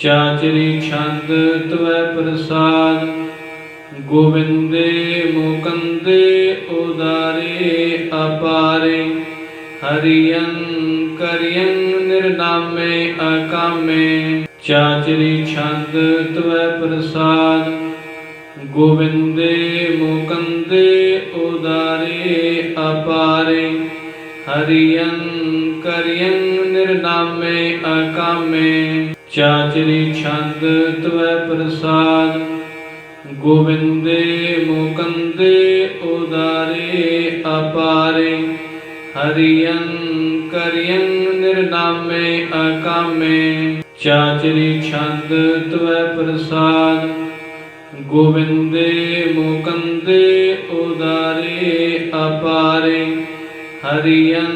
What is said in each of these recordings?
ਚਾਚਰੀ ਛੰਦ ਤਵੈ ਪ੍ਰਸਾਦ, ਗੋਬਿੰਦੇ ਮੁਕੰਦੇ ਉਦਾਰੇ ਅਪਾਰੇ ਹਰੀਯੰ ਕਰਿਯੰ ਨਿਰਨਾਮੇ ਅਕਾਮੇ। ਚਾਚਰੀ ਛੰਦ ਤਵੈ ਪ੍ਰਸਾਦ, ਗੋਬਿੰਦੇ ਮੁਕੰਦੇ ਉਦਾਰੇ ਅਪਾਰੇ ਹਰੀਯੰ ਕਰਿਯੰ ਨਿਰਨਾਮੇ ਅਕਾਮੇ। ਚਾਚਰੀ ਛੰਦ ਤਵੈ ਪ੍ਰਸਾਦ, ਗੋਬਿੰਦੇ ਮੁਕੰਦੇ ਉਦਾਰੇ ਅਪਾਰੇ ਹਰੀਯੰ ਕਰਿਯੰ ਨਿਰਨਾਮੇ ਅਕਾਮੇ। ਚਾਚਰੀ ਛੰਦ ਤਵੈ ਪ੍ਰਸਾਦ ਗੋਵਿੰਦੇ ਮੁਕੰਦੇ ਉਦਾਰੇ ਅਪਾਰੇ ਹਰੀਯੰ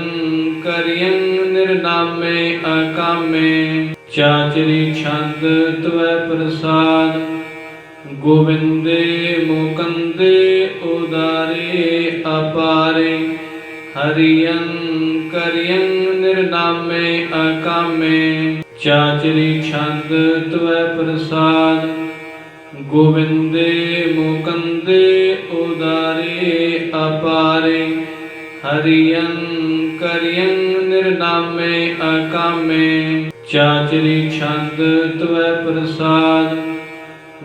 ਕਰਿਯੰ ਨਿਰਨਾਮੇ ਅਕਾਮੇ। ਚਾਚਰੀ ਛੰਦ ਤਵੈ ਪ੍ਰਸਾਦ, ਗੋਬਿੰਦੇ ਮੁਕੰਦੇ ਉਦਾਰੇ ਅਪਾਰੇ ਹਰੀਯੰ ਕਰਿਯੰ ਨਿਰਨਾਮੇ ਅਕਾਮੇ। ਚਾਚਰੀ ਛੰਦ ਤਵੈ ਪ੍ਰਸਾਦ, ਗੋਬਿੰਦੇ ਮੁਕੰਦੇ ਉਦਾਰੇ ਅਪਾਰੇ ਹਰੀਯੰ ਕਰਿਯੰ ਨਿਰਨਾਮੇ ਅਕਾਮੇ। ਚਾਚਰੀ ਛੰਦ ਤਵੈ ਪ੍ਰਸਾਦ,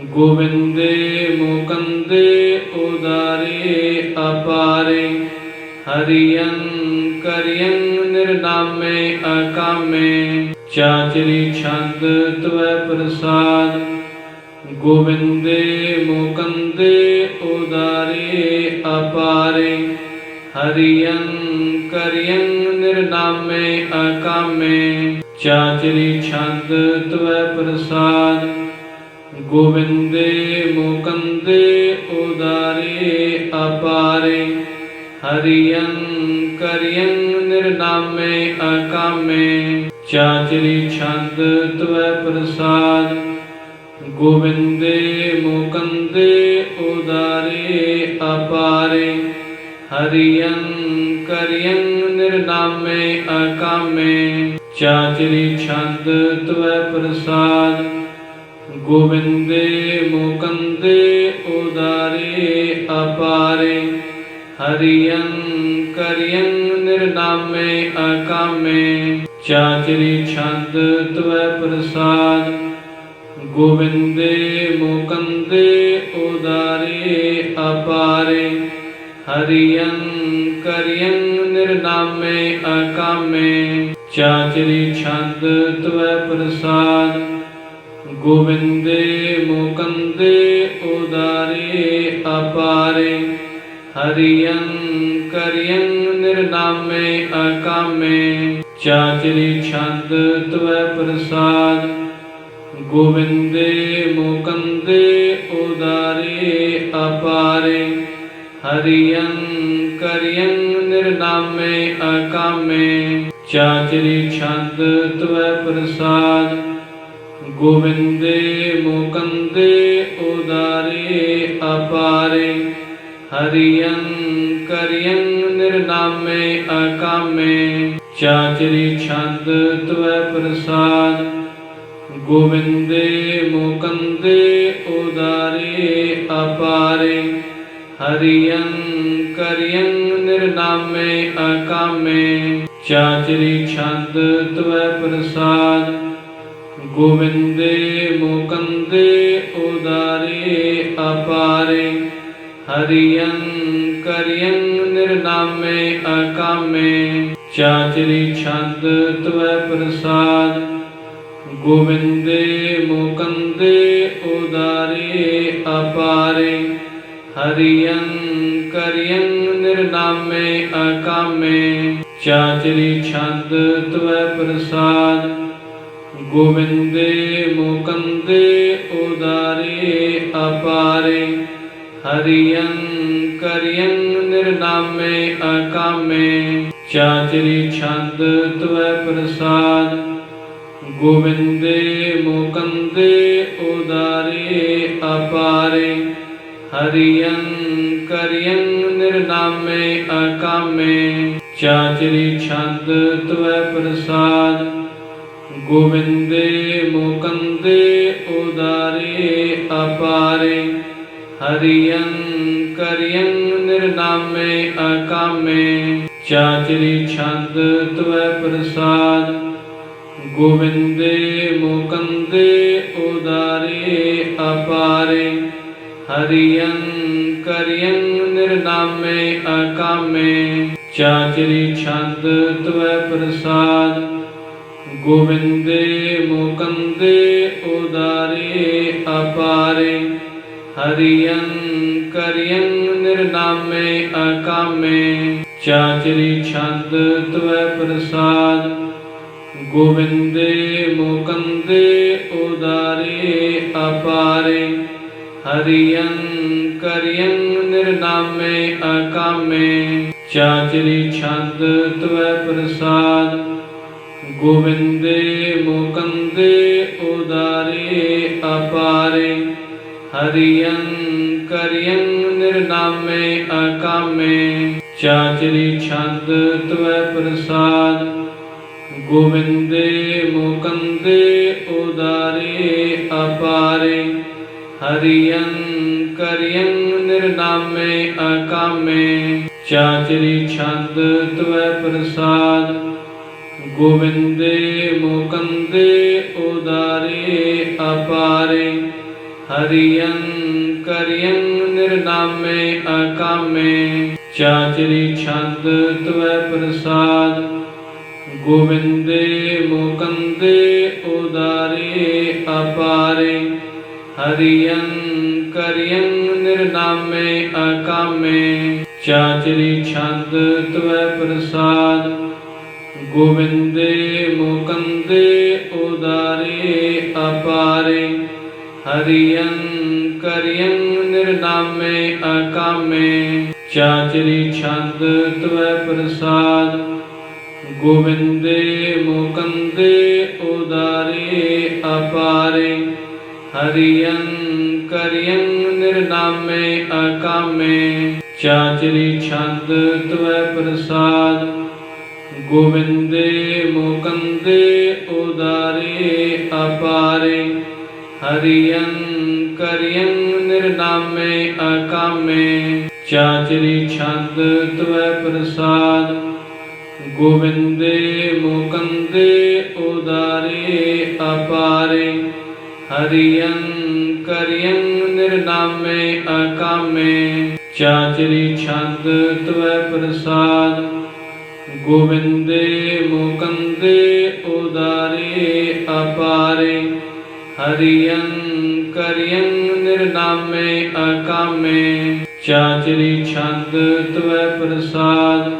ਗੋਬਿੰਦੇ ਮੁਕੰਦੇ ਉਦਾਰੇ ਅਪਾਰੇ ਹਰੀਯੰ ਕਰਿਯੰ ਨਿਰਨਾਮੇ ਅਕਾਮੇ। ਚਾਚਰੀ ਛੰਦ ਤਵੈ ਪ੍ਰਸਾਦ, ਗੋਬਿੰਦੇ ਮੁਕੰਦੇ ਉਦਾਰੇ ਅਪਾਰੇ ਹਰੀਯੰ ਕਰਿਯੰ ਨਿਰਨਾਮੇ ਅਕਾਮੇ। ਚਾਚਰੀ ਛੰਦ ਤਵੈ ਪ੍ਰਸਾਦ ਗੋਬਿੰਦੇ ਮੁਕੰਦੇ ਉਦਾਰੇ ਅਪਾਰੇ, ਹਰੀਯੰ ਕਰਿਯੰ ਨਿਰਨਾਮੇ ਅਕਾਮੇ। ਚਾਚਰੀ ਛੰਦ ਤਵੈ ਪ੍ਰਸਾਦ ਗੋਬਿੰਦੇ ਮੁਕੰਦੇ ਉਦਾਰੇ ਅਪਾਰੇ, ਹਰੀਯੰ ਕਰਿਯੰ ਨਿਰਨਾਮੇ ਅਕਾਮੇ, ਚਾਚਰੀ ਛੰਦ ਤਵੈ ਪ੍ਰਸਾਦ। ਗੋਬਿੰਦੇ ਮੁਕੰਦੇ ਉਦਾਰੇ ਅਪਾਰੇ ਹਰੀਯੰ ਕਰਿਯੰ ਨਿਰਨਾਮੇ ਅਕਾਮੇ। ਚਾਚਰੀ ਛੰਦ ਤਵੈ ਪ੍ਰਸਾਦ, ਗੋਬਿੰਦੇ ਮੁਕੰਦੇ ਉਦਾਰੇ ਅਪਾਰੇ ਹਰੀਯੰ ਕਰਿਯੰ ਨਿਰਨਾਮੇ ਅਕਾਮੇ, ਚਾਚਰੀ ਛੰਦ ਤਵੈ ਪ੍ਰਸਾਦ। ਗੋਬਿੰਦੇ ਮੁਕੰਦੇ ਉਦਾਰੇ ਅਪਾਰੇ। ਹਰੀਯੰ ਕਰਿਯੰ ਨਿਰਨਾਮੇ, ਅਕਾਮੇ, ਚਾਚਰੀ ਛੰਦ ਤਵੈ ਪ੍ਰਸਾਦ। ਗੋਵਿੰਦੇ ਮੁਕੰਦੇ ਉਦਾਰੇ ਅਪਾਰੇ। ਹਰੀਯੰ ਕਰਿਯੰ ਨਿਰਨਾਮੇ ਅਕਾਮੇ, ਚਾਚਰੀ ਛੰਦ ਤਵੈ ਪ੍ਰਸਾਦ। ਗੋਵਿੰਦੇ ਮੁਕੰਦੇ ਉਦਾਰੇ ਅਪਾਰੇ ਹਰੀਯੰ ਕਰਿਯੰ ਨਿਰਨਾਮੇ ਅਕਾਮੇ, ਚਾਚਰੀ ਛੰਦ ਤਵੈ ਪ੍ਰਸਾਦ। ਗੋਬਿੰਦੇ ਮੁਕੰਦੇ ਉਦਾਰੇ ਅਪਾਰੇ ਹਰੀਯੰ ਕਰਿਯੰ ਨਿਰਨਾਮੇ ਅਕਾਮੇ ਚਾਚਰੀ ਛੰਦ ਤਵੈ ਪ੍ਰਸਾਦ। ਗੋਵਿੰਦੇ ਮੁਕੰਦੇ ਉਦਾਰੇ ਅਪਾਰੇ, ਹਰੀਯੰ ਕਰਿਯੰ ਨਿਰਨਾਮੇ ਅਕਾਮੇ ਚਾਚਰੀ ਛੰਦ ਤਵੈ ਪ੍ਰਸਾਦ। ਗੋਬਿੰਦੇ ਮੁਕੰਦੇ ਉਦਾਰੇ ਅਪਾਰੇ, ਹਰੀਯੰ ਕਰਿਯੰ ਨਿਰਨਾਮੇ ਅਕਾਮੇ, ਚਾਚਰੀ ਛੰਦ ਤਵੈ ਪ੍ਰਸਾਦ। ਗੋਬਿੰਦੇ ਮੁਕੰਦੇ ਉਦਾਰੇ ਅਪਾਰੇ ਹਰੀਯੰ ਕਰਿਯੰ ਨਿਰਨਾਮੇ ਅਕਾਮੇ। ਚਾਚਰੀ ਛੰਦ ਤਵੈ ਪ੍ਰਸਾਦ ਗੋਬਿੰਦੇ ਮੁਕੰਦੇ ਉਦਾਰੇ ਅਪਾਰੇ। ਹਰੀਯੰ ਕਰਿਯੰ ਨਿਰਨਾਮੇ ਅਕਾਮੇ, ਚਾਚਰੀ ਛੰਦ ਤਵੈ ਪ੍ਰਸਾਦ। ਗੋਵਿੰਦੇ ਮੁਕੰਦ ਮੁਕੰਦੇ ਉਦਾਰੇ ਅਪਾਰੇ, ਹਰੀਅੰ ਕਰਿਅੰ ਨਿਰਨਾਮੇ ਅਕਾਮੇ, ਚਾਚਰੀ ਛੰਦ ਤਵੈ ਪ੍ਰਸਾਦ। ਗੋਵਿੰਦੇ ਮੁਕੰਦੇ ਉਦਾਰੇ ਅਪਾਰੇ ਹਰੀਅੰ ਕਰਿਅੰ ਨਿਰਨਾਮੇ ਅਕਾਮੇ, ਚਾਚਰੀ ਛੰਦ ਤਵੈ ਪ੍ਰਸਾਦ, ਗੋਵਿੰਦੇ ਮੁਕੰਦੇ ਉਦਾਰੇ ਅਪਾਰੇ, ਹਰੀਅੰ ਕਰਿਅੰ ਨਿਰਨਾਮੇ ਅਕਾਮੇ, ਚਾਚਰੀ ਛੰਦ ਤਵੈ ਪ੍ਰਸਾਦ, ਗੋਵਿੰਦੇ ਮੁਕੰਦੇ ਉਦਾਰੇ ਅਪਾਰੇ ਹਰੀਅੰ ਕਰਿਅੰ ਨਿਰਨਾਮੇ ਅਕਾਮੇ, ਚਾਚਰੀ ਛੰਦ ਤਵੈ ਪ੍ਰਸਾਦ, ਗੋਵਿੰਦੇ ਮੁਕੰਦੇ ਉਦਾਰੇ ਅਪਾਰੇ। ਹਰੀਅੰ ਕਰਿਅੰ ਨਿਰਨਾਮੇ ਅਕਾਮੇ, ਚਾਚਰੀ ਛੰਦ ਤਵੈ ਪ੍ਰਸਾਦ, ਗੋਵਿੰਦੇ ਮੁਕੰਦੇ ਉਦਾਰੇ ਅਪਾਰੇ। ਹਰੀਅੰ ਕਰਿਅੰ ਨਿਰਨਾਮੇ ਅਕਾਮੇ, ਚਾਚਰੀ ਛੰਦ ਤਵੈ ਪ੍ਰਸਾਦ, ਗੋਵਿੰਦੇ ਮੁਕੰਦੇ ਉਦਾਰੇ ਅਪਾਰੇ। ਹਰੀਅੰ ਕਰਿਅੰ ਨਿਰਨਾਮੇ ਅਕਾਮੇ, ਚਾਚਰੀ ਛੰਦ ਤਵੈ ਪ੍ਰਸਾਦ, ਗੋਵਿੰਦੇ ਮੁਕੰਦੇ ਉਦਾਰੇ ਅਪਾਰੇ। ਹਰੀਅੰ ਕਰਿਅੰ ਨਿਰਨਾਮੇ ਅਕਾਮੇ, ਚਾਚਰੀ ਛੰਦ ਤਵੈ ਪ੍ਰਸਾਦ ਗੋਵਿੰਦੇ ਮੁਕੰਦੇ ਉਦਾਰੇ ਅਪਾਰੇ, ਹਰੀਅੰ ਕਰਿਅੰ ਨਿਰਨਾਮੇ ਅਕਾਮੇ, ਚਾਚਰੀ ਛੰਦ ਤਵੈ ਪ੍ਰਸਾਦ ਗੋਵਿੰਦੇ ਮੁਕੰਦੇ ਉਦਾਰੇ ਅਪਾਰੇ ਹਰੀਅੰ ਕਰਿਅੰ ਨਿਰਨਾਮੇ ਅਕਾਮੇ, ਚਾਚਰੀ ਛੰਦ ਤਵੈ ਪ੍ਰਸਾਦ। ਗੋਵਿੰਦੇ ਮੁਕੰਦੇ ਉਦਾਰੇ ਅਪਾਰੇ, ਹਰੀਅੰ ਕਰਿਅੰ ਨਿਰਨਾਮੇ ਅਕਾਮੇ, ਚਾਚਰੀ ਛੰਦ ਤਵੈ ਪ੍ਰਸਾਦ। ਗੋਵਿੰਦੇ ਮੁਕੰਦੇ ਉਦਾਰੇ ਅਪਾਰੇ ਹਰੀਅੰ ਕਰਿਅੰ ਨਿਰਨਾਮੇ ਅਕਾਮੇ, ਚਾਚਰੀ ਛੰਦ ਤਵੈ ਪ੍ਰਸਾਦ ਗੋਵਿੰਦੇ ਮੁਕੰਦੇ ਉਦਾਰੇ ਅਪਾਰੇ, ਹਰੀਅੰ ਕਰਿਅੰ ਨਿਰਨਾਮੇ ਅਕਾਮੇ, ਚਾਚਰੀ ਛੰਦ ਤਵੈ ਪ੍ਰਸਾਦ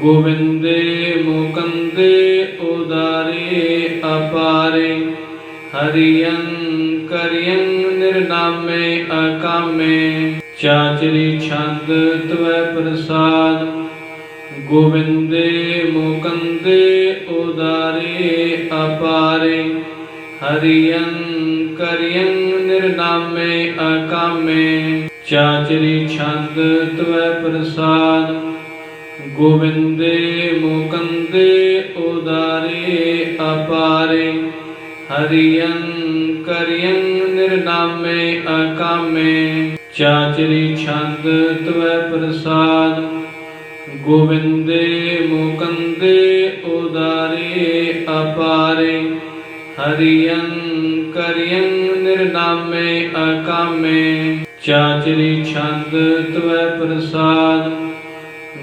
ਗੋਵਿੰਦੇ ਮੁਕੰਦੇ ਉਦਾਰੇ ਅਪਾਰੇ ਹਰੀਅੰ ਕਰਿਅੰ ਨਿਰਨਾਮੇ ਅਕਾਮੇ, ਚਾਚਰੀ ਛੰਦ ਤਵੈ ਪ੍ਰਸਾਦ। ਗੋਵਿੰਦੇ ਮੁਕੰਦੇ ਉਦਾਰੇ ਅਪਾਰੇ, ਹਰੀਅੰ ਕਰਿਅੰ ਨਿਰਨਾਮੇ ਅਕਾਮੇ, ਚਾਚਰੀ ਛੰਦ ਤਵੈ ਪ੍ਰਸਾਦ। ਗੋਵਿੰਦੇ ਮੁਕੰਦੇ ਉਦਾਰੇ ਅਪਾਰੇ ਹਰੀਅੰ ਕਰਿਅੰ ਨਿਰਨਾਮੇ ਅਕਾਮੇ, ਚਾਚਰੀ ਛੰਦ ਤਵੈ ਪ੍ਰਸਾਦ। ਗੋਵਿੰਦੇ ਮੁਕੰਦੇ ਉਦਾਰੇ ਅਪਾਰੇ, ਹਰੀਅੰ ਕਰਿਅੰ ਨਿਰਨਾਮੇ ਅਕਾਮੇ, ਚਾਚਰੀ ਛੰਦ ਤਵੈ ਪ੍ਰਸਾਦ।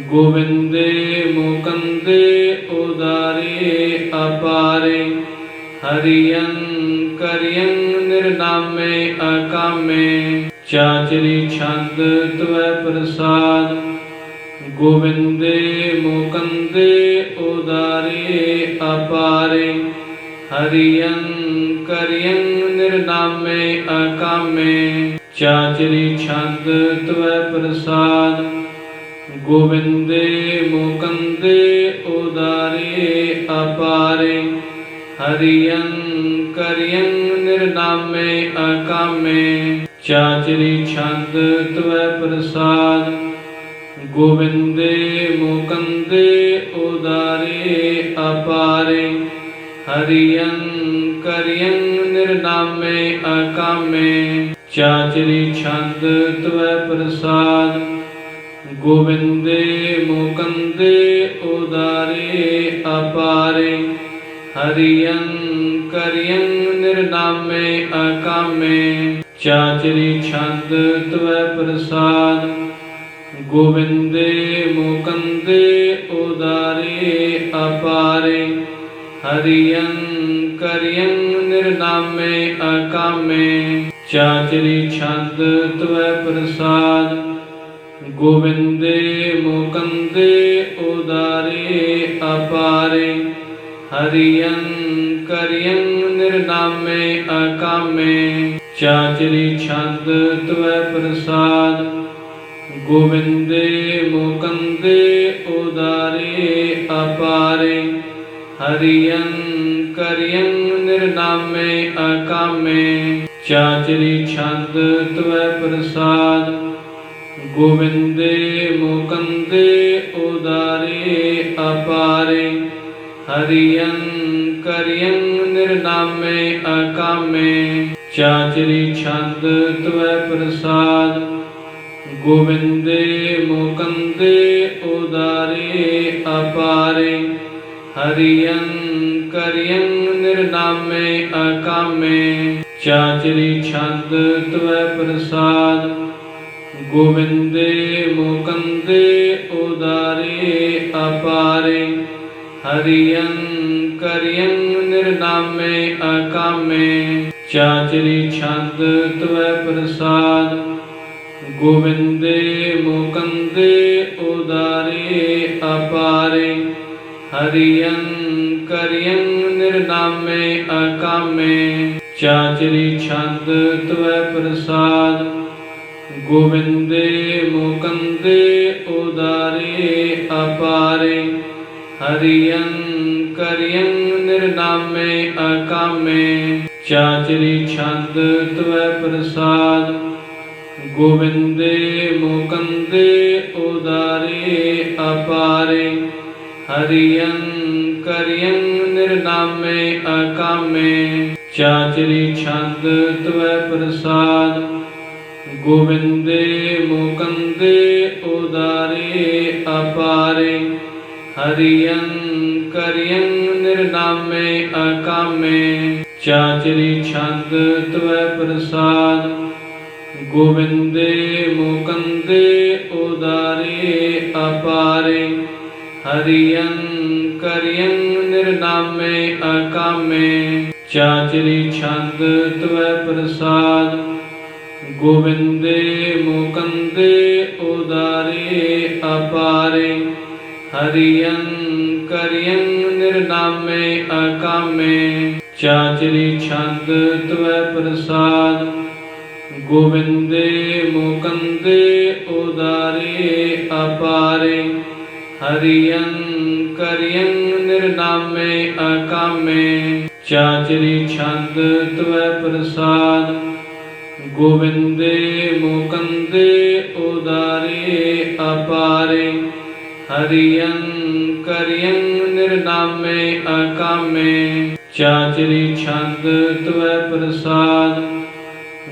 ਗੋਵਿੰਦੇ ਮੁਕੰਦੇ ਉਦਾਰੇ ਅਪਾਰੇ ਹਰੀਅੰ ਕਰਿਅੰ ਨਿਰਨਾਮੇ ਅਕਾਮੇ, ਚਾਚਰੀ ਛੰਦ ਤਵੈ ਪ੍ਰਸਾਦ ਗੋਵਿੰਦੇ ਮੁਕੰਦੇ ਉਦਾਰੇ ਅਪਾਰੇ, ਹਰੀਅੰ ਕਰਿਅੰ ਨਿਰਨਾਮੇ ਅਕਾਮੇ, ਚਾਚਰੀ ਛੰਦ ਤਵੈ ਪ੍ਰਸਾਦ ਗੋਵਿੰਦੇ ਮੁਕੰਦੇ ਉਦਾਰੇ ਅਪਾਰੇ ਹਰੀਅੰ ਕਰਿਅੰ ਨਿਰਨਾਮੇ ਅਕਾਮੇ, ਚਾਚਰੀ ਛੰਦ ਤਵੈ ਪ੍ਰਸਾਦ ਗੋਵਿੰਦੇ ਮੁਕੰਦੇ ਉਦਾਰੇ ਅਪਾਰੇ, ਹਰੀਅੰ ਕਰਿਅੰ ਨਿਰਨਾਮੇ ਅਕਾਮੇ, ਚਾਚਰੀ ਛੰਦ ਤਵੈ ਪ੍ਰਸਾਦ, ਗੋਬਿੰਦੇ ਮੋਕੰਦੇ ਉਦਾਰੇ ਅਪਾਰੇ ਹਰੀਯੰ ਕਰਿਯੰ ਨਿਰਨਾਮੇ ਅਕਾਮੇ, ਚਾਚਰੀ ਛੰਦ ਤਵੈ ਪ੍ਰਸਾਦ। ਗੋਬਿੰਦੇ ਮੋਕੰਦੇ ਉਦਾਰੇ ਅਪਾਰੇ ਹਰੀਯੰ ਕਰਿਯੰ ਨਿਰਨਾਮੇ ਅਕਾਮੇ, ਚਾਚਰੀ ਛੰਦ ਤਵੈ ਪ੍ਰਸਾਦ। ਗੋਵਿੰਦੇ ਮੋਕੰਦੇ ਉਦਾਰੇ ਅਪਾਰੇ ਹਰੀਯੰ ਕਰਿਯੰ ਨਿਰਨਾਮੇ ਅਕਾਮੇ, ਚਾਚਰੀ ਛੰਦ ਤਵੈ ਪ੍ਰਸਾਦ ਗੋਵਿੰਦੇ ਮੋਕੰਦੇ ਉਦਾਰੇ ਅਪਾਰੇ ਹਰੀਯੰ ਕਰਿਯੰ ਨਿਰਨਾਮੇ ਅਕਾਮੇ, ਚਾਚਰੀ ਛੰਦ ਤਵੈ ਪ੍ਰਸਾਦ ਗੋਵਿੰਦੇ ਮੋਕੰਦੇ ਉਦਾਰੇ ਅਪਾਰੇ ਹਰੀਯੰ ਕਰਿਯੰ ਨਿਰਨਾਮੇ ਅਕਾਮੇ, ਚਾਚਰੀ ਛੰਦ ਤਵੈ ਪ੍ਰਸਾਦ, ਗੋਵਿੰਦੇ ਮੋਕੰਦੇ ਉਦਾਰੇ ਅਪਾਰੇ। ਹਰੀਯੰ ਕਰਿਯੰ ਨਿਰਨਾਮੇ ਅਕਾਮੇ, ਚਾਚਰੀ ਛੰਦ ਤਵੈ ਪ੍ਰਸਾਦ, ਗੋਵਿੰਦੇ ਮੋਕੰਦੇ ਉਦਾਰੇ ਅਪਾਰੇ। ਹਰੀਯੰ ਕਰਿਯੰ ਨਿਰਨਾਮੇ ਅਕਾਮੇ, ਚਾਚਰੀ ਛੰਦ ਤਵੈ ਪ੍ਰਸਾਦ ਗੋਵਿੰਦੇ ਮੋਕੰਦੇ ਉਦਾਰੇ ਅਪਾਰੇ ਹਰੀਯੰ ਕਰਿਯੰ ਨਿਰਨਾਮੇ ਅਕਾਮੇ, ਚਾਚਰੀ ਛੰਦ ਤਵੈ ਪ੍ਰਸਾਦ ਗੋਵਿੰਦੇ ਮੋਕੰਦੇ ਉਦਾਰੇ ਅਪਾਰੇ ਹਰੀਯੰ ਕਰਿਯੰ ਨਿਰਨਾਮੇ ਅਕਾਮੇ, ਚਾਚਰੀ ਛੰਦ ਤਵੈ ਪ੍ਰਸਾਦ। ਗੋਬਿੰਦੇ ਮੋਕੰਦੇ ਉਦਾਰੇ ਅਪਾਰੇ ਹਰੀਯੰ ਕਰਿਯੰ ਨਿਰਨਾਮੇ ਅਕਾਮੇ, ਚਾਚਰੀ ਛੰਦ ਤਵੈ ਪ੍ਰਸਾਦ। ਗੋਵਿੰਦੇ ਮੋਕੰਦੇ ਉਦਾਰੇ ਅਪਾਰੇ ਹਰੀਯੰ ਕਰਿਯੰ ਨਿਰਨਾਮੇ ਅਕਾਮੇ, ਚਾਚਰੀ ਛੰਦ ਤਵੈ ਪ੍ਰਸਾਦ। ਗੋਬਿੰਦੇ ਮੋਕੰਦੇ ਉਦਾਰੇ ਅਪਾਰੇ ਹਰੀਯੰ ਕਰਿਯੰ ਨਿਰਨਾਮੇ ਅਕਾਮੇ, ਚਾਚਰੀ ਛੰਦ ਤਵੈ ਪ੍ਰਸਾਦ। ਗੋਵਿੰਦੇ ਮੋਕੰਦੇ ਉਦਾਰੇ ਅਪਾਰੇ ਹਰੀਯੰ ਕਰਿਯੰ ਨਿਰਨਾਮੇ ਅਕਾਮੇ, ਚਾਚਰੀ ਛੰਦ ਤਵੈ ਪ੍ਰਸਾਦ ਗੋਵਿੰਦੇ ਮੋਕੰਦੇ ਉਦਾਰੇ ਅਪਾਰੇ ਹਰੀਯੰ ਕਰਿਯੰ ਨਿਰਨਾਮੇ ਅਕਾਮੇ, ਚਾਚਰੀ ਛੰਦ ਤਵੈ ਪ੍ਰਸਾਦ, ਗੋਬਿੰਦੇ ਮੋਕੰਦੇ ਉਦਾਰੇ ਅਪਾਰੇ ਹਰੀਯੰ ਕਰਿਯੰ ਨਿਰਨਾਮੇ ਅਕਾਮੇ, ਚਾਚਰੀ ਛੰਦ ਤਵੈ ਪ੍ਰਸਾਦ।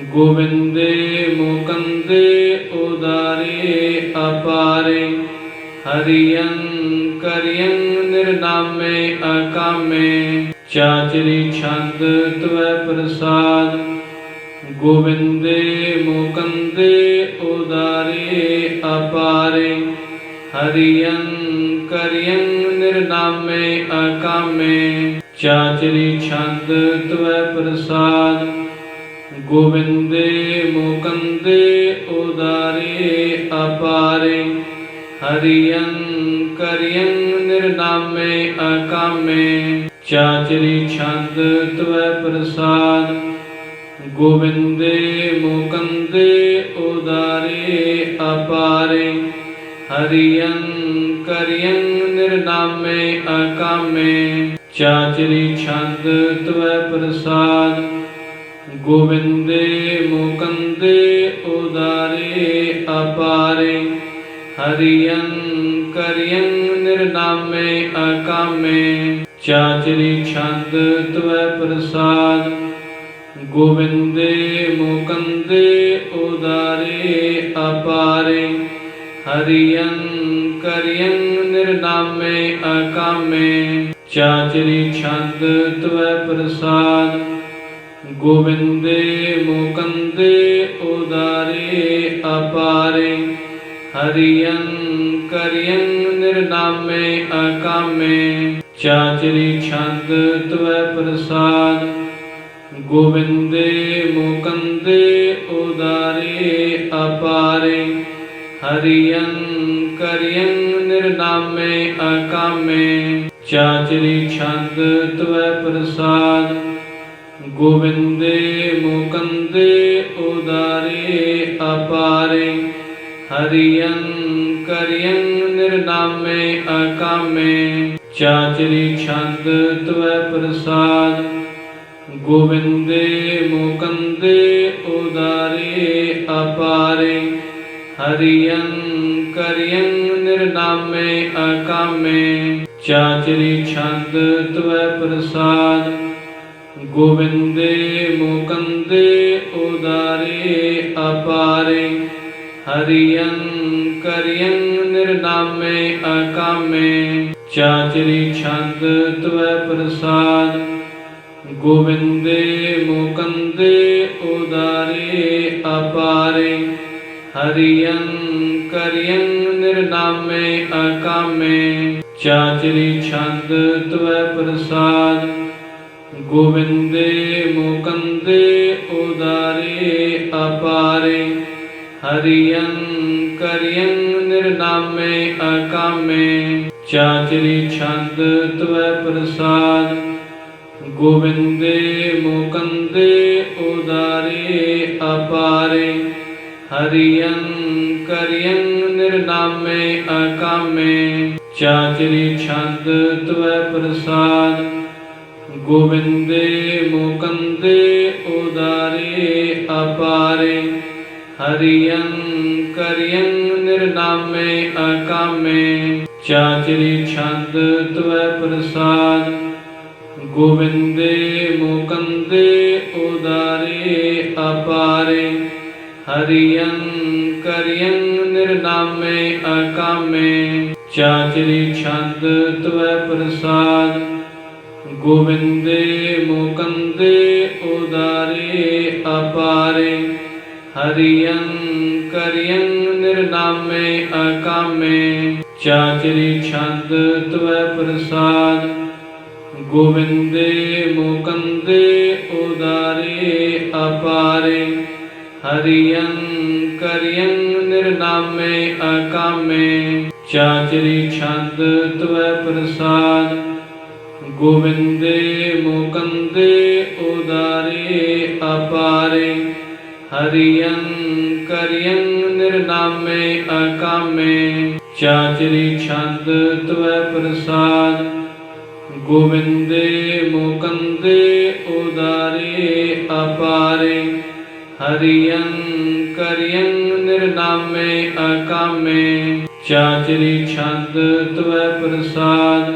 ਗੋਬਿੰਦੇ ਮੋਕੰਦੇ ਉਦਾਰੇ ਅਪਾਰੇ ਹਰੀਯੰ ਕਰਿਯੰ ਨਿਰਨਾਮੇ ਅਕਾਮੇ, ਚਾਚਰੀ ਛੰਦ ਤਵੈ ਪ੍ਰਸਾਦ। ਗੋਬਿੰਦੇ ਮੋਕੰਦੇ ਉਦਾਰੇ ਅਪਾਰੇ ਹਰੀਯੰ ਕਰਿਯੰ ਨਿਰਨਾਮੇ ਅਕਾਮੇ, ਚਾਚਰੀ ਛੰਦ ਤਵੈ ਪ੍ਰਸਾਦ। ਗੋਬਿੰਦੇ ਮੋਕੰਦੇ ਉਦਾਰੇ ਅਪਾਰੇ ਹਰੀਯੰ ਕਰਿਯੰ ਨਿਰਨਾਮੇ ਅਕਾਮੇ, ਚਾਚਰੀ ਛੰਦ ਤਵੈ ਪ੍ਰਸਾਦ। ਗੋਬਿੰਦੇ ਮੋਕੰਦੇ ਉਦਾਰੇ ਅਪਾਰੇ ਹਰੀਯੰ ਕਰਿਯੰ ਨਿਰਨਾਮੇ ਅਕਾਮੇ, ਚਾਚਰੀ ਛੰਦ ਤਵੈ ਪ੍ਰਸਾਦ। ਗੋਬਿੰਦੇ ਮੋਕੰਦੇ ਉਦਾਰੇ ਅਪਾਰੇ ਹਰੀਯੰ ਕਰਿਯੰ ਨਿਰਨਾਮੇ ਅਕਾਮੇ, ਚਾਚਰੀ ਛੰਦ ਤਵੈ ਪ੍ਰਸਾਦ। ਗੋਵਿੰਦੇ ਮੁਕੰਦੇ ਉਦਾਰੇ ਅਪਾਰੇ ਹਰੀਯੰ ਕਰਿਯੰ ਨਿਰਨਾਮੇ ਅਕਾਮੇ, ਚਾਚਰੀ ਛੰਦ ਤਵੈ ਪ੍ਰਸਾਦ। ਗੋਵਿੰਦੇ ਮੁਕੰਦੇ ਉਦਾਰੇ ਅਪਾਰੇ ਹਰੀਯੰ ਕਰਿਯੰ ਨਿਰਨਾਮੇ ਅਕਾਮੇ, ਚਾਚਰੀ ਛੰਦ ਤਵੈ ਪ੍ਰਸਾਦ। ਗੋਵਿੰਦੇ ਮੁਕੰਦੇ ਉਦਾਰੇ ਅਪਾਰੇ ਹਰੀਯੰ ਕਰਿਯੰ ਨਿਰਨਾਮੇ ਅਕਾਮੇ, ਚਾਚਰੀ ਛੰਦ ਤਵੈ ਪ੍ਰਸਾਦ। ਗੋਵਿੰਦੇ ਮੁਕੰਦੇ ਉਦਾਰੇ ਅਪਾਰੇ ਹਰੀਯੰ ਕਰਿਯੰ ਨਿਰਨਾਮੇ ਅਕਾਮੇ, ਚਾਚਰੀ ਛੰਦ ਤਵੈ ਪ੍ਰਸਾਦ। ਗੋਵਿੰਦੇ ਮੁਕੰਦੇ ਉਦਾਰੇ ਅਪਾਰੇ ਹਰੀਯੰ ਕਰਿਯੰ ਨਿਰਨਾਮੇ ਅਕਾਮੇ, ਚਾਚਰੀ ਛੰਦ ਤਵੈ ਪ੍ਰਸਾਦ। ਗੋਵਿੰਦੇ ਮੁਕੰਦੇ ਉਦਾਰੇ ਅਪਾਰੇ ਹਰੀਯੰ ਕਰਿਯੰ ਨਿਰਨਾਮੇ ਅਕਾਮੇ, ਚਾਚਰੀ ਛੰਦ ਤਵੈ ਪ੍ਰਸਾਦ। ਗੋਵਿੰਦੇ ਮੁਕੰਦੇ ਉਦਾਰੇ ਅਪਾਰੇ ਹਰੀਯੰ ਕਰਿਯੰ ਨਿਰਨਾਮੇ ਅਕਾਮੇ, ਚਾਚਰੀ ਛੰਦ ਤਵੈ ਪ੍ਰਸਾਦ। ਗੋਵਿੰਦੇ ਮੁਕੰਦੇ ਉਦਾਰੇ ਅਪਾਰੇ ਹਰੀਯੰ ਕਰਿਯੰ ਨਿਰਨਾਮੇ ਅਕਾਮੇ, ਚਾਚਰੀ ਛੰਦ ਤਵੈ ਪ੍ਰਸਾਦ। ਗੋਵਿੰਦੇ ਮੁਕੰਦੇ ਉਦਾਰੇ ਅਪਾਰੇ ਹਰੀਯੰ ਕਰਿਯੰ ਨਿਰਨਾਮੇ ਅਕਾਮੇ ਚਾਚਰੀ ਛੰਦ ਤਵੈ ਪ੍ਰਸਾਦ ਗੋਵਿੰਦੇ ਮੁਕੰਦੇ ਉਦਾਰੇ ਅਪਾਰੇ ਹਰੀਯੰ ਕਰਿਯੰ ਨਿਰਨਾਮੇ ਅਕਾਮੇ ਚਾਚਰੀ ਛੰਦ ਤਵੈ ਪ੍ਰਸਾਦ ਗੋਵਿੰਦੇ ਮੁਕੰਦੇ ਉਦਾਰੇ ਅਪਾਰੇ ਹਰੀਯੰ ਕਰਿਯੰ ਨਿਰਨਾਮੇ ਅਕਾਮੇ, ਚਾਚਰੀ ਛੰਦ ਤਵੈ ਪ੍ਰਸਾਦ, ਗੋਵਿੰਦੇ ਮੁਕੰਦੇ ਉਦਾਰੇ ਅਪਾਰੇ ਹਰੀਯੰ ਕਰਿਯੰ ਨਿਰਨਾਮੇ ਅਕਾਮੇ, ਚਾਚਰੀ ਛੰਦ ਤਵੈ ਪ੍ਰਸਾਦ, ਗੋਵਿੰਦੇ ਮੁਕੰਦੇ ਉਦਾਰੇ ਅਪਾਰੇ ਹਰੀਯੰ ਕਰਿਯੰ ਨਿਰਨਾਮੇ ਅਕਾਮੇ, ਚਾਚਰੀ ਛੰਦ ਤਵੈ ਪ੍ਰਸਾਦ। ਗੋਵਿੰਦੇ ਮੁਕੰਦੇ ਉਦਾਰੇ ਅਪਾਰੇ ਹਰੀਯੰ ਕਰਿਯੰ ਨਿਰਨਾਮੇ ਅਕਾਮੇ, ਚਾਚਰੀ ਛੰਦ ਤਵੈ ਪ੍ਰਸਾਦ। ਗੋਵਿੰਦੇ ਮੁਕੰਦੇ ਉਦਾਰੇ ਅਪਾਰੇ ਹਰੀਯੰ ਕਰਿਯੰ ਨਿਰਨਾਮੇ ਅਕਾਮੇ, ਚਾਚਰੀ ਛੰਦ ਤਵੈ ਪ੍ਰਸਾਦ।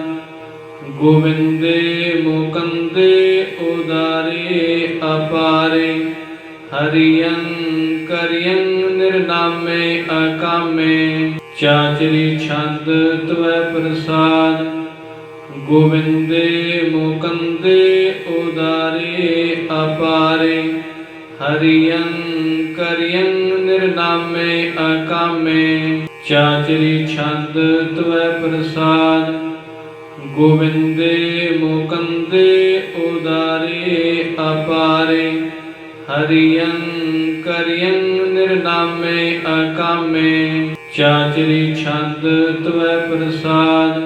ਗੋਵਿੰਦੇ ਮੁਕੰਦੇ ਉਦਾਰੇ ਅਪਾਰੇ ਹਰੀਯੰ ਕਰਿਯੰ ਨਿਰਨਾਮੇ ਅਕਾਮੇ, ਚਾਚਰੀ ਛੰਦ ਤਵੈ ਪ੍ਰਸਾਦ। ਗੋਵਿੰਦੇ ਮੁਕੰਦੇ ਉਦਾਰੇ ਅਪਾਰੇ ਹਰੀਯੰ ਕਰਿਯੰ ਨਿਰਨਾਮੇ ਅਕਾਮੇ, ਚਾਚਰੀ ਛੰਦ ਤਵੈ ਪ੍ਰਸਾਦ। ਗੋਵਿੰਦੇ ਮੁਕੰਦੇ ਉਦਾਰੇ ਅਪਾਰੇ ਹਰੀਯੰ ਕਰਿਯੰ ਨਿਰਨਾਮੇ ਅਕਾਮੇ, ਚਾਚਰੀ ਛੰਦ ਤਵੈ ਪ੍ਰਸਾਦ।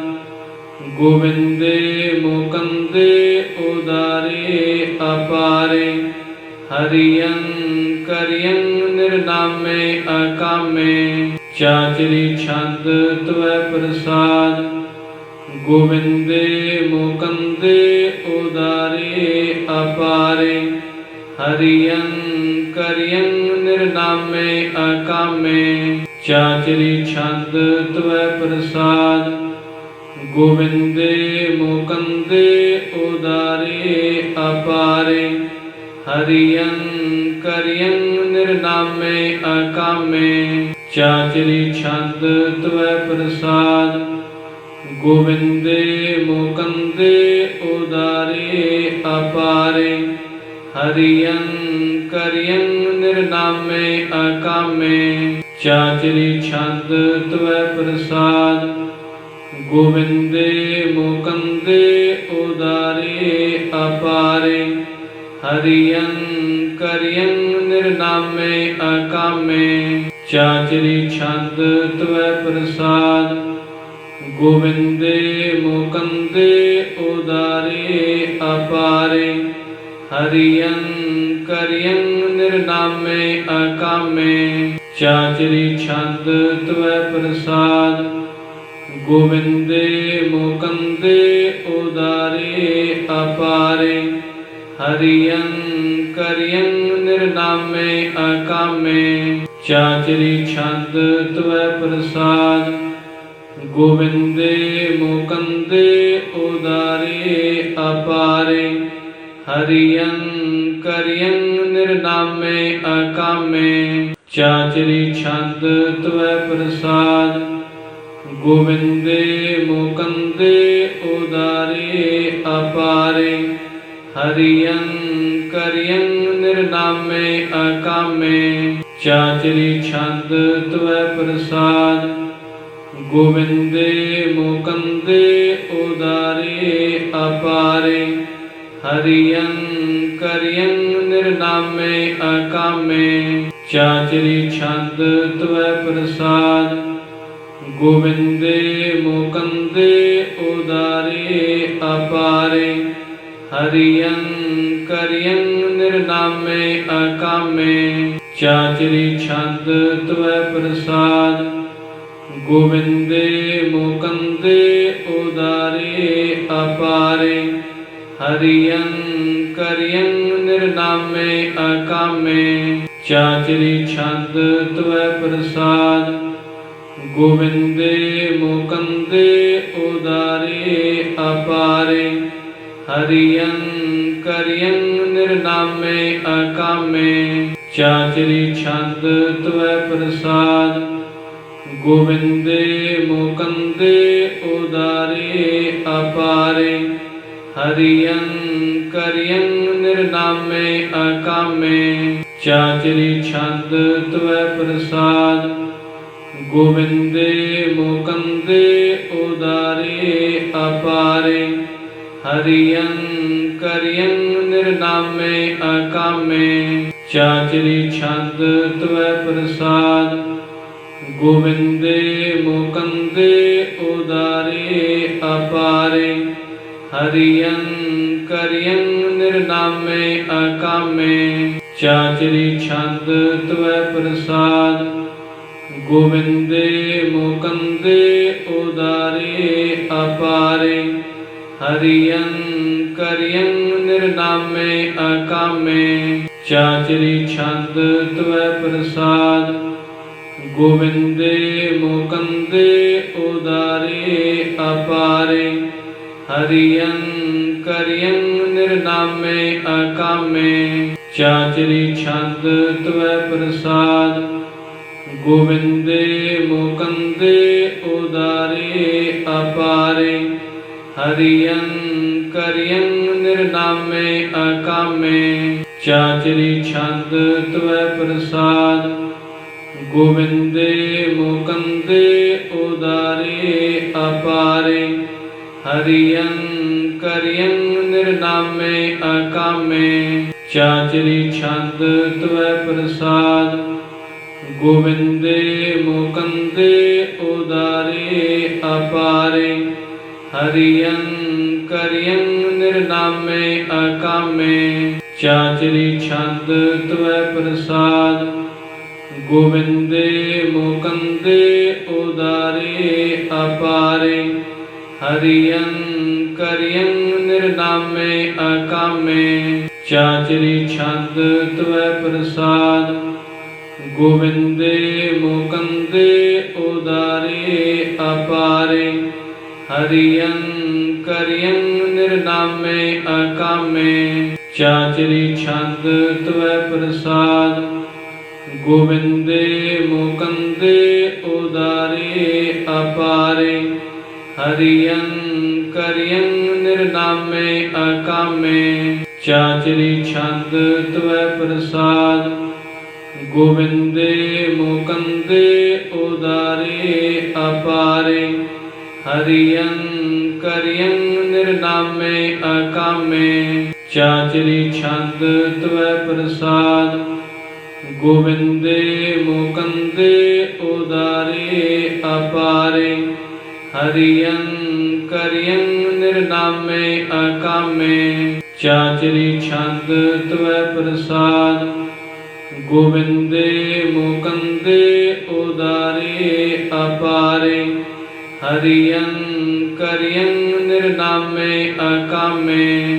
ਗੋਵਿੰਦੇ ਮੁਕੰਦੇ ਉਦਾਰੇ ਅਪਾਰੇ ਹਰੀਯੰ ਕਰਿਯੰ ਨਿਰਨਾਮੇ ਅਕਾਮੇ, ਚਾਚਰੀ ਛੰਦ ਤਵੈ ਪ੍ਰਸਾਦ। ਗੋਵਿੰਦੇ ਮੁਕੰਦੇ ਉਦਾਰੇ ਅਪਾਰੇ ਹਰੀਯੰ ਕਰਿਯੰ ਨਿਰਨਾਮੇ ਅਕਾਮੇ, ਚਾਚਰੀ ਛੰਦ ਤਵੈ ਪ੍ਰਸਾਦ। ਗੋਵਿੰਦੇ ਮੁਕੰਦੇ ਉਦਾਰੇ ਅਪਾਰੇ ਹਰਿਯੰ ਕਰਿਯੰ ਨਿਰਨਾਮੇ ਅਕਾਮੇ ਚਾਚਰੀ ਛੰਦ ਤਵੈ ਪ੍ਰਸਾਦ। ਗੋਵਿੰਦੇ ਮੋਕੰਦੇ ਉਦਾਰੇ ਅਪਾਰੇ ਹਰਿਯੰ ਕਰਿਯੰ ਨਿਰਨਾਮੇ ਅਕਾਮੇ ਚਾਚਰੀ ਛੰਦ ਤਵੈ ਪ੍ਰਸਾਦ। ਗੋਵਿੰਦੇ ਮੋਕੰਦੇ ਉਦਾਰੇ ਅਪਾਰੇ ਹਰਿਯੰ ਕਰਿਯੰ ਨਿਰਨਾਮੇ ਅਕਾਮੇ, ਚਾਚਰੀ ਛੰਦ ਤਵੈ ਪ੍ਰਸਾਦ, ਗੋਵਿੰਦੇ ਮੋਕੰਦੇ ਉਦਾਰੇ ਅਪਾਰੇ ਹਰਿਯੰ ਕਰਿਯੰ ਨਿਰਨਾਮੇ ਅਕਾਮੇ, ਚਾਚਰੀ ਛੰਦ ਤਵੈ ਪ੍ਰਸਾਦ, ਗੋਵਿੰਦੇ ਮੋਕੰਦੇ ਉਦਾਰੇ ਅਪਾਰੇ ਹਰਿਯੰ ਕਰਿਯੰ ਨਿਰਨਾਮੇ ਅਕਾਮੇ, ਚਾਚਰੀ ਛੰਦ ਤਵੈ ਪ੍ਰਸਾਦ, ਗੋਵਿੰਦੇ ਮੋਕੰਦੇ ਉਦਾਰੇ ਅਪਾਰੇ ਹਰਿਯੰ ਕਰਿਯੰ ਨਿਰਨਾਮੇ ਅਕਾਮੇ, ਚਾਚਰੀ ਛੰਦ ਤਵੈ ਪ੍ਰਸਾਦ, ਗੋਵਿੰਦੇ ਮੋਕੰਦੇ ਉਦਾਰੇ ਅਪਾਰੇ ਹਰਿਯੰ ਕਰਿਯੰ ਨਿਰਨਾਮੇ ਅਕਾਮੇ, ਚਾਚਰੀ ਛੰਦ ਤਵੈ ਪ੍ਰਸਾਦ। ਗੋਵਿੰਦੇ ਮੋਕੰਦੇ ਉਦਾਰੇ ਅਪਾਰੇ ਹਰਿਯੰ ਕਰਿਯੰ ਨਿਰਨਾਮੇ ਅਕਾਮੇ, ਚਾਚਰੀ ਛੰਦ ਤਵੈ ਪ੍ਰਸਾਦ। ਗੋਵਿੰਦੇ ਮੋਕੰਦੇ ਉਦਾਰੇ ਅਪਾਰੇ ਹਰਿਯੰ ਕਰਿਯੰ ਨਿਰਨਾਮੇ ਅਕਾਮੇ, ਚਾਚਰੀ ਛੰਦ ਤਵੈ ਪ੍ਰਸਾਦ। ਗੋਵਿੰਦੇ ਮੋਕੰਦੇ ਉਦਾਰੇ ਅਪਾਰੇ ਹਰਿਯੰ ਕਰਿਯੰ ਨਿਰਨਾਮੇ ਅਕਾਮੇ, ਚਾਚਰੀ ਛੰਦ ਤਵੈ ਪ੍ਰਸਾਦ। ਗੋਵਿੰਦੇ ਮੋਕੰਦੇ ਉਦਾਰੇ ਅਪਾਰੇ ਹਰਿਯੰ ਕਰਿਯੰ ਨਿਰਨਾਮੇ ਅਕਾਮੇ, ਚਾਚਰੀ ਛੰਦ ਤਵੈ ਪ੍ਰਸਾਦ। ਗੋਵਿੰਦੇ ਮੋਕੰਦੇ ਉਦਾਰੇ ਅਪਾਰੇ ਹਰਿਯੰ ਕਰਿਯੰ ਨਿਰਨਾਮੇ ਅਕਾਮੇ, ਚਾਚਰੀ ਛੰਦ ਤਵੈ ਪ੍ਰਸਾਦ। ਗੋਵਿੰਦੇ ਮੋਕੰਦੇ ਉਦਾਰੇ ਅਪਾਰੇ ਹਰਿਯੰ ਕਰਿਯੰ ਨਿਰਨਾਮੇ ਅਕਾਮੇ, ਚਾਚਰੀ ਛੰਦ ਤਵੈ ਪ੍ਰਸਾਦ, ਗੋਵਿੰਦੇ ਮੋਕੰਦੇ ਉਦਾਰੇ ਅਪਾਰੇ। ਹਰਿਯੰ ਕਰਿਯੰ ਨਿਰਨਾਮੇ ਅਕਾਮੇ, ਚਾਚਰੀ ਛੰਦ ਤਵੈ ਪ੍ਰਸਾਦ, ਗੋਵਿੰਦੇ ਮੋਕੰਦੇ ਉਦਾਰੇ ਅਪਾਰੇ। ਹਰਿਯੰ ਕਰਿਯੰ ਨਿਰਨਾਮੇ ਅਕਾਮੇ, ਚਾਚਰੀ ਛੰਦ ਤਵੈ ਪ੍ਰਸਾਦ, ਗੋਵਿੰਦੇ ਮੋਕੰਦੇ ਉਦਾਰੇ ਅਪਾਰੇ। ਹਰਿਯੰ ਕਰਿਯੰ ਨਿਰਨਾਮੇ ਅਕਾਮੇ, ਚਾਚਰੀ ਛੰਦ ਤਵੈ ਪ੍ਰਸਾਦ, ਗੋਵਿੰਦੇ ਮੋਕੰਦੇ ਉਦਾਰੇ ਅਪਾਰੇ। ਹਰਿਯੰ ਕਰਿਯੰ ਨਿਰਨਾਮੇ ਅਕਾਮੇ, ਚਾਚਰੀ ਛੰਦ ਤਵੈ ਪ੍ਰਸਾਦ ਗੋਵਿੰਦੇ ਮੋਕੰਦੇ ਉਦਾਰੇ ਅਪਾਰੇ ਹਰਿਯੰ ਕਰਿਯੰ ਨਿਰਨਾਮੇ ਅਕਾਮੇ, ਚਾਚਰੀ ਛੰਦ ਤਵੈ ਪ੍ਰਸਾਦ ਗੋਵਿੰਦੇ ਮੋਕੰਦੇ ਹਰਿਯੰ ਕਰਿਯੰ ਨਿਰਨਾਮੇ ਅਕਾਮੇ, ਚਾਚਰੀ ਛੰਦ ਤਵੈ ਪ੍ਰਸਾਦ। ਗੋਵਿੰਦੇ ਮੋਕੰਦੇ ਉਦਾਰੇ ਅਪਾਰੇ ਹਰਿਯੰ ਕਰਿਯੰ ਨਿਰਨਾਮੇ ਅਕਾਮੇ, ਚਾਚਰੀ ਛੰਦ ਤਵੈ ਪ੍ਰਸਾਦ। ਗੋਵਿੰਦੇ ਮੋਕੰਦੇ ਉਦਾਰੇ ਅਪਾਰੇ ਹਰਿਯੰ ਕਰਿਯੰ ਨਿਰਨਾਮੇ ਅਕਾਮੇ, ਚਾਚਰੀ ਛੰਦ ਤਵੈ ਪ੍ਰਸਾਦ, ਗੋਵਿੰਦੇ ਮੁਕੰਦੇ ਉਦਾਰੇ ਅਪਾਰੇ ਹਰੀਯੰ ਕਰਿਯੰ ਨਿਰਨਾਮੇ ਅਕਾਮੇ, ਚਾਚਰੀ ਛੰਦ ਤਵੈ ਪ੍ਰਸਾਦ, ਗੋਵਿੰਦੇ ਮੁਕੰਦੇ ਉਦਾਰੇ ਅਪਾਰੇ ਹਰੀਯੰ ਕਰਿਯੰ ਨਿਰਨਾਮੇ ਅਕਾਮੇ, ਚਾਚਰੀ ਛੰਦ ਤਵੈ ਪ੍ਰਸਾਦ। ਗੋਵਿੰਦੇ ਮੁਕੰਦੇ ਉਦਾਰੇ ਅਪਾਰੇ ਹਰੀਯੰ ਕਰਿਯੰ ਨਿਰਨਾਮੇ ਅਕਾਮੇ, ਚਾਚਰੀ ਛੰਦ ਤਵੈ ਪ੍ਰਸਾਦ। ਗੋਵਿੰਦੇ ਮੁਕੰਦੇ ਉਦਾਰੇ ਅਪਾਰੇ ਹਰੀਯੰ ਕਰਿਯੰ ਨਿਰਨਾਮੇ ਅਕਾਮੇ